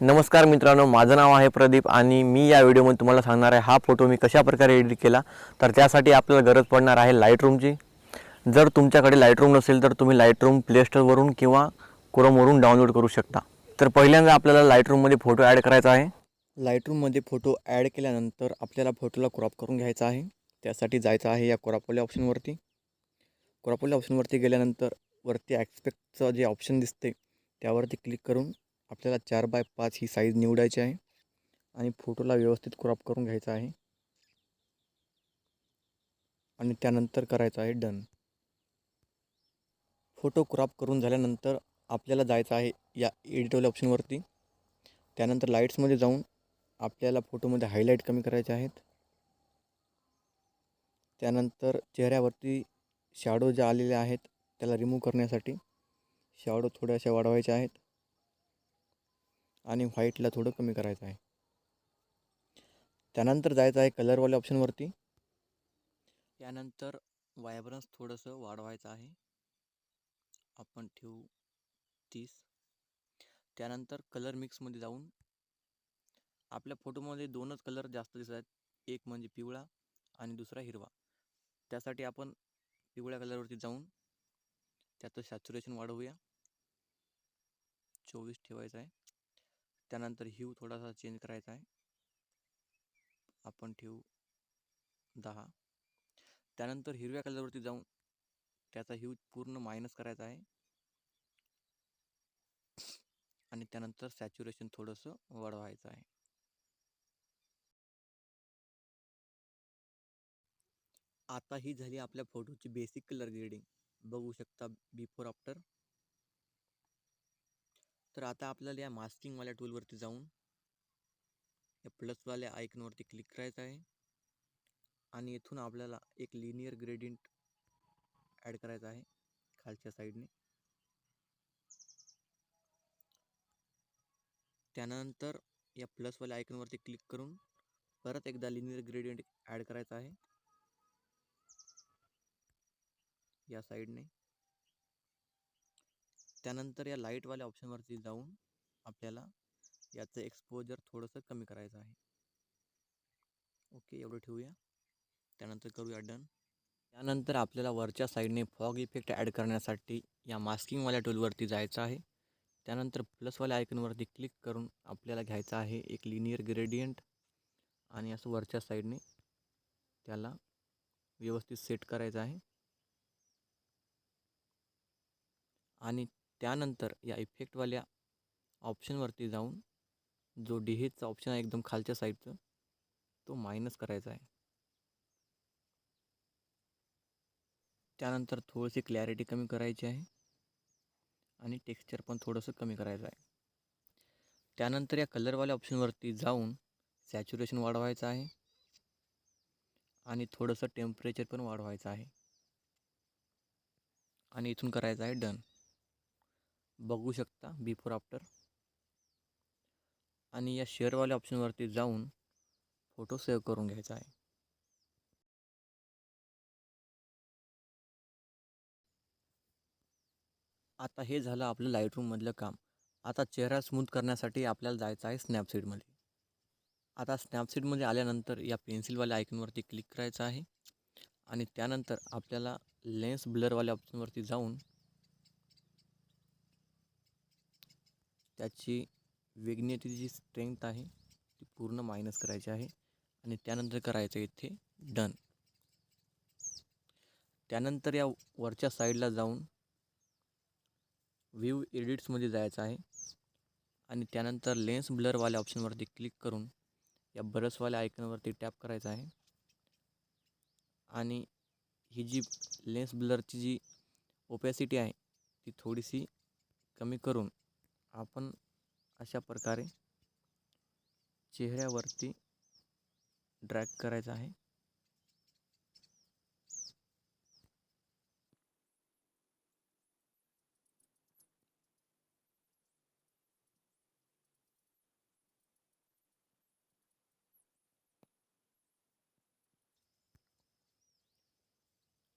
नमस्कार मित्रांनो माझं नाव आहे प्रदीप आणि मी या व्हिडिओमध्ये तुम्हाला सांगणार आहे हा फोटो मी कशा प्रकारे एडिट केला. तर त्यासाठी आपल्याला गरज पडणार आहे लाईटरूमची जर तुमच्याकडे लाईटरूम नसेल तर तुम्ही लाईटरूम प्लेस्टोरवरून किंवा क्रोमवरून डाउनलोड करू शकता. तर पहिल्यांदा आपल्याला लाईटरूममध्ये फोटो ॲड करायचा आहे. लाईटरूममध्ये फोटो ॲड केल्यानंतर आपल्याला फोटोला क्रॉप करून घ्यायचा आहे. त्यासाठी जायचं आहे या क्रॉपवाल्या ऑप्शनवरती क्रॉपवाल्या ऑप्शनवरती गेल्यानंतर वरती ॲक्सपेक्टचं जे ऑप्शन दिसते त्यावरती क्लिक करून आपल्याला चार बाय पाच ही साईज निवडायची आहे. आणि फोटोला व्यवस्थित क्रॉप करून घ्यायचा आहे. आणि त्यानंतर करायचं आहे डन फोटो क्रॉप करून झाल्यानंतर आपल्याला जायचं आहे या एडिटोल ऑप्शनवरती त्यानंतर लाईट्समध्ये जाऊन आपल्याला फोटोमध्ये हायलाईट कमी करायचे आहेत. त्यानंतर चेहऱ्यावरती शॅडो ज्या आलेल्या आहेत त्याला रिमूव्ह करण्यासाठी शॅडो थोड्याशा वाढवायच्या आहेत. आणि व्हाईटला थोडं कमी करायचं आहे. त्यानंतर जायचं आहे कलरवाल्या ऑप्शनवरती त्यानंतर वायब्रन्स थोडंसं वाढवायचं आहे. आपण ठेवू तीस. त्यानंतर कलर मिक्समध्ये जाऊन आपल्या फोटोमध्ये दोनच कलर जास्त दिसत आहेत. एक म्हणजे पिवळा आणि दुसरा हिरवा. त्यासाठी आपण पिवळ्या कलरवरती जाऊन त्याचं सॅच्युरेशन वाढवूया. चोवीस ठेवायचं आहे. त्यानंतर ह्यू थोडासा चेंज करायचा आहे. आपण ठेवू दहा. त्यानंतर हिरव्या कलरवरती जाऊन त्याचा ह्यू पूर्ण मायनस करायचा आहे. आणि त्यानंतर सॅच्युरेशन थोडंसं वाढवायचं आहे. आता ही झाली आपल्या फोटोची बेसिक कलर ग्रेडिंग बघू शकता बिफोर आफ्टर तर आता आपल्याला या मास्किंगवाल्या टूलवरती जाऊन या प्लसवाल्या आयकनवरती क्लिक करायचं आहे. आणि इथून आपल्याला एक लिनियर ग्रेडियंट ॲड करायचा आहे खालच्या साईडने. त्यानंतर या प्लसवाल्या आयकनवरती क्लिक करून परत एकदा लिनियर ग्रेडियंट ॲड करायचा आहे. या साईडने. त्यानंतर या लाईटवाल्या ऑप्शनवरती जाऊन आपल्याला याचं एक्सपोजर थोडंसं कमी करायचं आहे. ओके एवढं ठेवूया. त्यानंतर करूया डन. त्यानंतर आपल्याला वरच्या साईडने फॉग इफेक्ट ॲड करण्यासाठी या मास्किंगवाल्या टूलवरती जायचं आहे. त्यानंतर प्लसवाल्या आयकनवरती क्लिक करून आपल्याला घ्यायचं आहे एक लिनियर ग्रेडियंट आणि असं वरच्या साईडने त्याला व्यवस्थित सेट करायचं आहे. आणि त्यानंतर या इफेक्टवाल्या ऑप्शनवरती जाऊन जो डिहेजचा ऑप्शन आहे एकदम खालच्या साईडचं तो मायनस करायचा आहे. त्यानंतर थोडीशी क्लॅरिटी कमी करायची आहे. आणि टेक्स्चर पण थोडंसं कमी करायचं आहे. त्यानंतर या कलरवाल्या ऑप्शनवरती जाऊन सॅच्युरेशन वाढवायचं आहे. आणि थोडंसं टेम्परेचर पण वाढवायचं आहे. आणि इथून करायचं आहे डन बघू शकता बिफोर आफ्टर आणि या शेअरवाल्या ऑप्शनवरती जाऊन फोटो सेव्ह करून घ्यायचा आहे. आता हे झालं आपलं लाईटरूममधलं काम. आता चेहरा स्मूथ करण्यासाठी आपल्याला जायचं आहे स्नॅपसीडमध्ये आता स्नॅपसीडमध्ये आल्यानंतर या पेन्सिलवाल्या आयकनवरती क्लिक करायचं आहे. आणि त्यानंतर आपल्याला लेन्स ब्लरवाल्या ऑप्शनवरती जाऊन त्याची वेगनेची जी स्ट्रेंथ आहे ती पूर्ण मायनस करायची आहे. आणि त्यानंतर करायचं इथे डन त्यानंतर या वरच्या साईडला जाऊन व्ह्यू एडिट्समध्ये जायचं आहे. आणि त्यानंतर लेन्स ब्लरवाल्या ऑप्शनवरती क्लिक करून या बरसवाल्या आयकनवरती टॅप करायचं आहे. आणि ही जी लेन्स ब्लरची जी ओपॅसिटी आहे ती थोडीशी कमी करून आपण अशा प्रकारे चेहऱ्यावरती ड्रॅग करायचा आहे.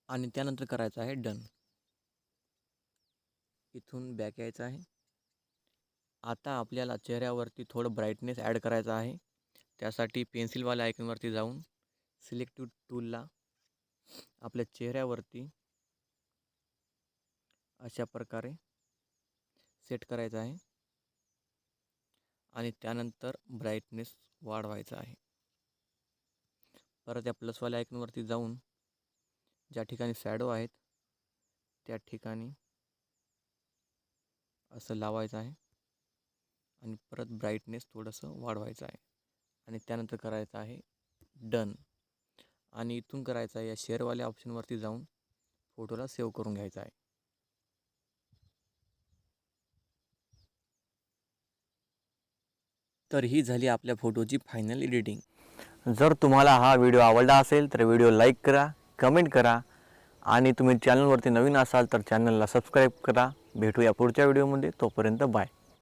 आणि त्यानंतर करायचं आहे डन इथून बॅक यायचं आहे. आता आपल्याला चेहऱ्यावरती थोडं ब्राईटनेस ॲड करायचा आहे. त्यासाठी पेन्सिलवाल्या आयकनवरती जाऊन सिलेक्टिव्ह टूलला आपल्या चेहऱ्यावरती अशा प्रकारे सेट करायचं आहे. आणि त्यानंतर ब्राईटनेस वाढवायचा आहे. परत या प्लसवाल्या आयकनवरती जाऊन ज्या ठिकाणी सॅडो आहेत त्या ठिकाणी असं लावायचं आहे. आणि परत ब्राईटनेस थोडंसं वाढवायचं आहे. आणि त्यानंतर करायचं आहे डन आणि इथून करायचं आहे या शेअरवाल्या ऑप्शनवरती जाऊन फोटोला सेव्ह करून घ्यायचा आहे. तर ही झाली आपल्या फोटोची फायनल एडिटिंग जर तुम्हाला हा व्हिडिओ आवडला असेल तर व्हिडिओ लाईक करा कमेंट करा आणि तुम्ही चॅनलवरती नवीन असाल तर चॅनलला सबस्क्राईब करा. भेटूया पुढच्या व्हिडिओमध्ये तोपर्यंत बाय